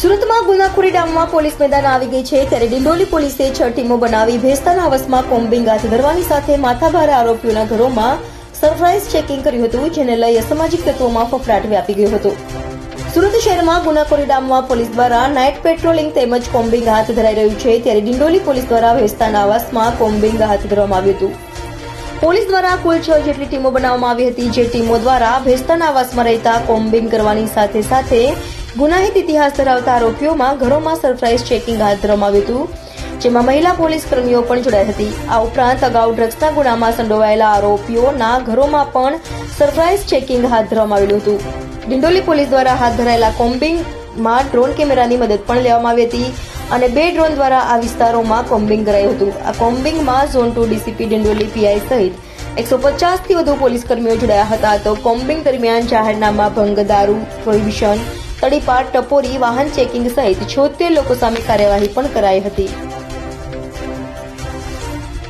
સુરતમાં ગુનાખોરી ડામમાં પોલીસ મેદાન આવી ગઈ છે ત્યારે ડિંડોલી પોલીસે છ ટીમો બનાવી ભેસ્તાના આવાસમાં કોમ્બિંગ હાથ ધરવાની સાથે માથાભારે આરોપીઓના ઘરોમાં સરપ્રાઇઝ ચેકિંગ કર્યું હતું, જેને લઈ અસામાજિક તત્વોમાં ફફડાટ વ્યાપી ગયો હતો. સુરત શહેરમાં ગુનાખોરી ડામમાં પોલીસ દ્વારા નાઇટ પેટ્રોલિંગ તેમજ કોમ્બિંગ હાથ ધરાઈ રહ્યું છે ત્યારે ડિંડોલી પોલીસ દ્વારા ભેસ્તાના આવાસમાં કોમ્બિંગ હાથ ધરવામાં આવ્યું હતું. પોલીસ દ્વારા કુલ છ જેટલી ટીમો બનાવવામાં આવી હતી, જે ટીમો દ્વારા ભેસ્તાના આવાસમાં રહેતા કોમ્બિંગ કરવાની સાથે સાથે ગુનાહિત ઇતિહાસ ધરાવતા આરોપીઓમાં ઘરોમાં સરપ્રાઇઝ ચેકિંગ હાથ ધરવામાં આવ્યું હતું, જેમાં મહિલા પોલીસ કર્મીઓ પણ જોડાઈ હતી. આ ઉપરાંત અગાઉ ડ્રગ્સના ગુનામાં સંડોવાયેલા આરોપીઓના ઘરોમાં પણ સરપ્રાઇઝ ચેકિંગ હાથ ધરવામાં આવેલું હતું. ડિંડોલી પોલીસ દ્વારા હાથ ધરાયેલા કોમ્બિંગમાં ડ્રોન કેમેરાની મદદ પણ લેવામાં આવી હતી અને બે ડ્રોન દ્વારા આ વિસ્તારોમાં કોમ્બિંગ કરાયું હતું. આ કોમ્બિંગમાં zone two DCP Dindoli PI સહિત એકસો પચાસથી વધુ પોલીસ કર્મીઓ જોડાયા હતા. તો કોમ્બિંગ દરમિયાન જાહેરનામા ભંગ દારૂ, પ્રોહિબિશન તડીપાર ટપોરી વાહન ચેકિંગ સહિત છોતેર લોકો સામે કાર્યવાહી પણ કરાઈ હતી.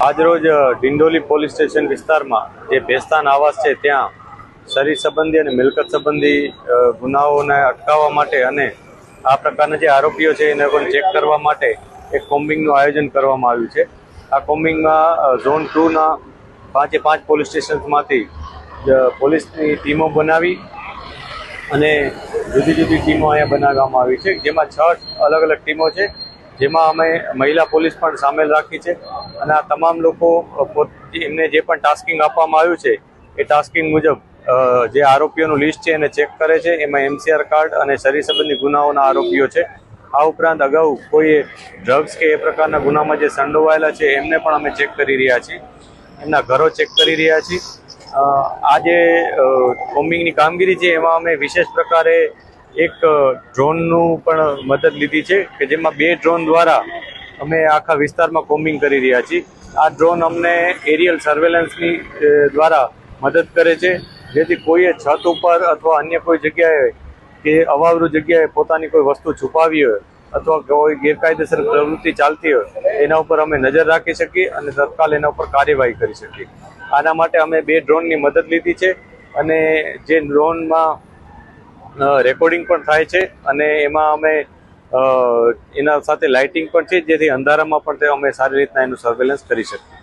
આજરોજ ડિંડોલી પોલીસ સ્ટેશન વિસ્તારમાં જે ભેસ્તાન આવાસ છે, ત્યાં શરીર સંબંધી અને મિલકત સંબંધી ગુનાઓને અટકાવવા માટે અને આ પ્રકારના જે આરોપીઓ છે, એને પણ ચેક કરવા માટે એક કોમ્બિંગનું આયોજન કરવામાં આવ્યું છે. આ કોમ્બિંગમાં ઝોન ટુના પાંચે પાંચ પોલીસ સ્ટેશન્સમાંથી જ પોલીસની ટીમો બનાવી અને જુદી જુદી ટીમો અહીંયા બનાવવામાં આવી છે. જેમાં છ અલગ અલગ ટીમો છે. જેમાં અમે મહિલા પોલીસ પણ સામેલ રાખી છે અને આ તમામ લોકો એમને જે પણ ટાસ્કિંગ આપવામાં આવ્યું છે, એ ટાસ્કિંગ મુજબ જે આરોપીઓનું લિસ્ટ છે એને ચેક કરે છે. એમાં એમસીઆર કાર્ડ અને શરીર સંબંધી ગુનાઓના આરોપીઓ છે. આ ઉપરાંત અગાઉ કોઈ ડ્રગ્સ કે એ પ્રકારના ગુનામાં જે સંડોવાયેલા છે, એમને પણ અમે ચેક કરી રહ્યા છીએ. એમના ઘરો ચેક કરી રહ્યા છીએ. આ જે કોમ્બિંગની કામગીરી છે, એમાં અમે વિશેષ પ્રકારે એક ડ્રોનનું પણ મદદ લીધી છે, કે જેમાં બે ડ્રોન દ્વારા અમે આખા વિસ્તારમાં કોમ્બિંગ કરી રહ્યા છીએ. આ ડ્રોન અમને એરિયલ સર્વેલન્સની દ્વારા મદદ કરે છે, જેથી કોઈએ છત ઉપર અથવા અન્ય કોઈ જગ્યાએ કે અવાવરૂ જગ્યાએ પોતાની કોઈ વસ્તુ છુપાવી હોય અથવા કોઈ ગેરકાયદેસર પ્રવૃત્તિ ચાલતી હોય, એના ઉપર અમે નજર રાખી શકીએ અને તત્કાલ એના ઉપર કાર્યવાહી કરી શકીએ. આના માટે અમે બે ડ્રોનની મદદ લીધી છે અને જે ડ્રોનમાં રેકોર્ડિંગ પણ થાય છે અને એમાં અમે એના સાથે લાઇટિંગ પણ છે, જેથી અંધારામાં પણ તે અમે સારી રીતના એનું સર્વેલન્સ કરી શકીએ.